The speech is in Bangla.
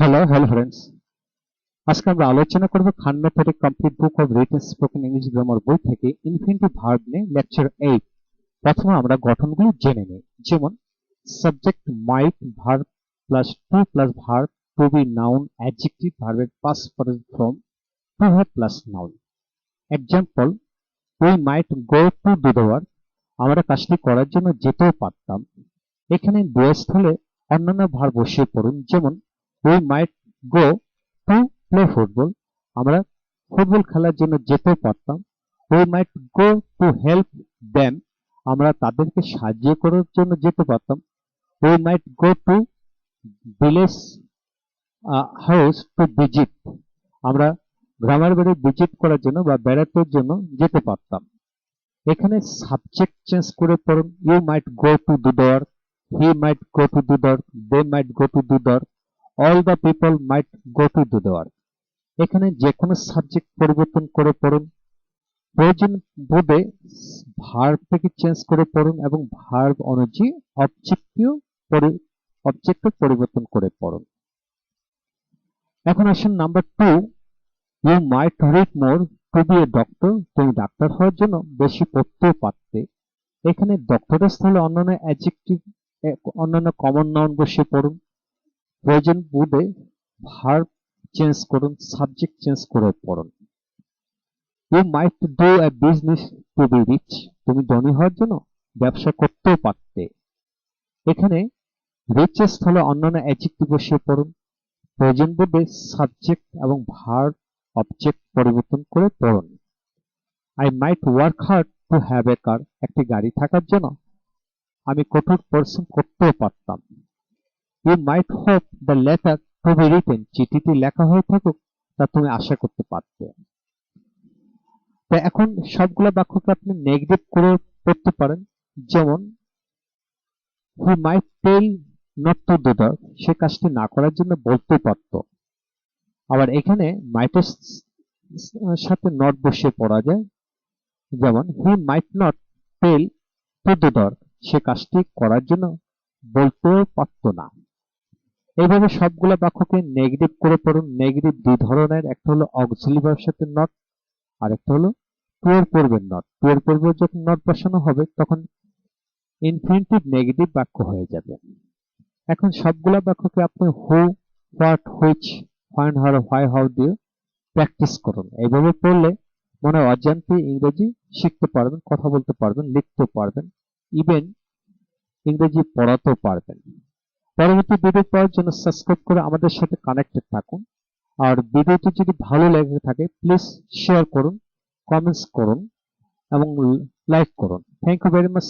হ্যালো হ্যালো ফ্রেন্ডস আজকে আমরা আলোচনা করব Khan complete book of written spoken English grammar বই থেকে ইনফিনিটিভ ভার্ব নিয়ে লেকচার এইট প্রথমে আমরা গঠনগুলো জেনে নিই। যেমন subject might verb plus to plus verb to be noun adjective ভার্বের past form to have plus noun example we might go to do আমরা কাজটি করার জন্য যেতেও পারতাম। এখানে ডুয়েস হলে অন্যান্য ভার বসিয়ে পড়ুন। যেমন we might go to play football আমরা ফুটবল খেলার জন্য যেতে পারতাম। We might go to help them আমরা তাদেরকে সাহায্য করার জন্য যেতে পারতাম। We might go to village house to visit আমরা গ্রামের বাড়ি ভিজিট করার জন্য বা বেড়াতে জন্য যেতে পারতাম। এখানে সাবজেক্ট চেঞ্জ করে পড়ুন। You might go to do দর he might go to do দর they might go to do all the people might go to দর এখানে যে কোনো সাবজেক্ট পরিবর্তন করে পড়ুন। প্রয়োজন বোধে ভার্ব থেকে চেঞ্জ করে পড়ুন এবং ভার্ব অনুযায়ী অবজেক্টিভ অবজেক্টিভ পরিবর্তন করে পড়ুন। এখন আসুন number two you might read more to be a doctor তুমি ডাক্তার হওয়ার জন্য বেশি পড়তেও পারতে। এখানে ডক্টরের স্থলে অন্যান্য অ্যাডজেক্টিভ অন্যান্য কমন নাউন বসিয়ে পড়ুন। প্রয়োজন বোধে ভার্ব চেঞ্জ করুন সাবজেক্ট চেঞ্জ করে পড়ুন। You might do a business to be rich তুমি ধনী হওয়ার জন্য ব্যবসা করতেও পারতে। এখানে রিচের স্থলে অন্যান্য অ্যাডজেক্টিভ বসিয়ে পড়ুন। প্রয়োজন বোধে সাবজেক্ট এবং ভার্ব অবজেক্ট পরিবর্তন করে পড়ুন। I might work hard to have a car একটি গাড়ি থাকার জন্য আমি কঠোর পরিশ্রম করতেও পারতাম। You might hope the letter to be written চিঠিটি লেখা হয়ে থাকুক, তা তুমি আশা করতে পারতে। তো এখন সবগুলো বাক্যকে আপনি নেগেটিভ করে পড়তে পারেন। যেমন he might tell not to do the সে কাজটি না করার জন্য বলতে পারত। আবার এখানে মাইটের সাথে নট বসিয়ে পড়া যায়। যেমন he might not tell to do দর সে কাজটি করার জন্য বলতেও পারত না। এইভাবে সবগুলো বাক্যকে নেগেটিভ করে পড়ুন। নেগেটিভ দুই ধরনের, একটা হলো অক্সিলি ভার্বের সাথে নট আর একটা হলো টু এর পূর্বের নট টু এর পূর্বে যখন নট বসানো হবে, তখন ইনফিনিটিভ নেগেটিভ বাক্য হয়ে যাবে। এখন সবগুলা বাক্যকে আপনি who what which when where why how দিয়ে প্র্যাকটিস করুন। এইভাবে পড়লে মনে অজান্তে ইংরেজি শিখতে পারবেন, কথা বলতে পারবেন লিখতে পারবেন ইভেন ইংরেজি পড়াতেও পারবেন। পরবর্তী ভিডিও পাওয়ার জন্য সাবস্ক্রাইব করে আমাদের সাথে কানেক্টেড থাকুন। আর ভিডিওটি যদি ভালো লেগে থাকে প্লিজ শেয়ার করুন কমেন্টস করুন এবং লাইক করুন। Thank you very much